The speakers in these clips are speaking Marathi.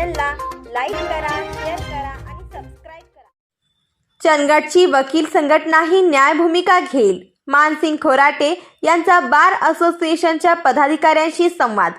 चॅनलला लाईक करा शेअर करा आणि सबस्क्राईब करा. चंदगडची वकील संघटनाही न्याय भूमिका घेईल. मानसिंग खोराटे यांचा बार असोसिएशनच्या पदाधिकाऱ्यांशी संवाद.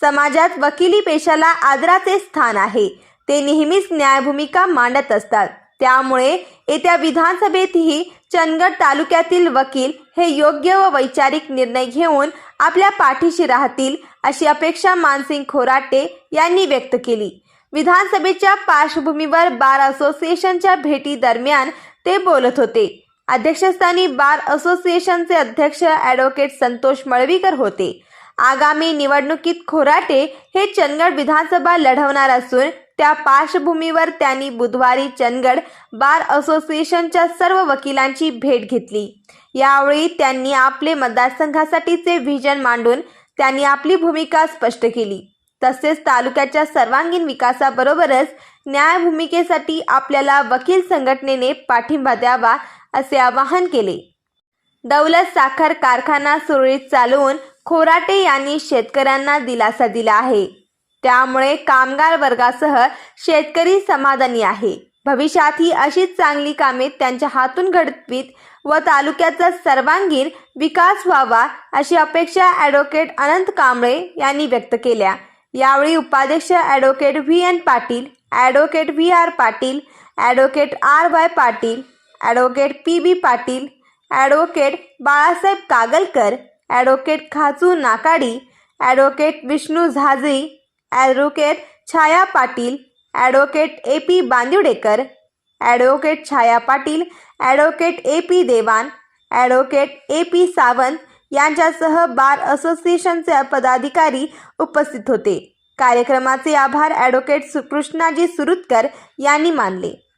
समाजात वकिली पेशाला आदराचे स्थान आहे. ते नेहमीच न्यायभूमिका मांडत असतात. त्यामुळे येत्या विधानसभेतही चंदगड तालुक्यातील वकील हे योग्य व वैचारिक निर्णय घेऊन आपल्या पाठीशी राहतील अशी अपेक्षा मानसिंग खोराटे यांनी व्यक्त केली. विधानसभेच्या पार्श्वभूमीवर बार असोसिएशनच्या भेटी दरम्यान ते बोलत होते. अध्यक्षस्थानी बार असोसिएशनचे अध्यक्ष ॲडव्होकेट संतोष मळवीकर होते. आगामी निवडणुकीत खोराटे हे चंदगड विधानसभा लढवणार असून त्या पार्श्वभूमीवर त्यांनी बुधवारी चंदगड बार असोसिएशनच्या सर्व वकिलांची भेट घेतली. यावेळी त्यांनी आपले मतदारसंघासाठीचे व्हिजन मांडून त्यांनी आपली भूमिका स्पष्ट केली. तसेच तालुक्याच्या सर्वांगीण विकासाबरोबरच न्याय भूमिकेसाठी आपल्याला वकील संघटनेने पाठिंबा द्यावा असे आवाहन केले. दौलत साखर कारखाना सुरळीत चालवून खोराटे यांनी शेतकऱ्यांना दिलासा दिला आहे. त्यामुळे कामगार वर्गासह शेतकरी समाधानी आहे. भविष्यातही अशीच चांगली कामे त्यांच्या हातून घडवीत व तालुक्याचा सर्वांगीण विकास व्हावा अशी अपेक्षा ॲडव्होकेट अनंत कांबळे यांनी व्यक्त केल्या. यावेळी उपाध्यक्ष advocate V N Patil advocate V R Patil advocate R Y Patil advocate P B Patil advocate Balasaheb Kagalkar advocate Khachu Nakadi advocate Vishnu Jhaji advocate Chhaya Patil advocate A P Bandivadekar advocate Chhaya Patil advocate A P Dewan advocate A P Sawant यांच्यासह बार असोसिएशनचे पदाधिकारी उपस्थित होते. कार्यक्रमाचे आभार ॲडव्होकेट सु- कृष्णाजी सुरुतकर यांनी मानले.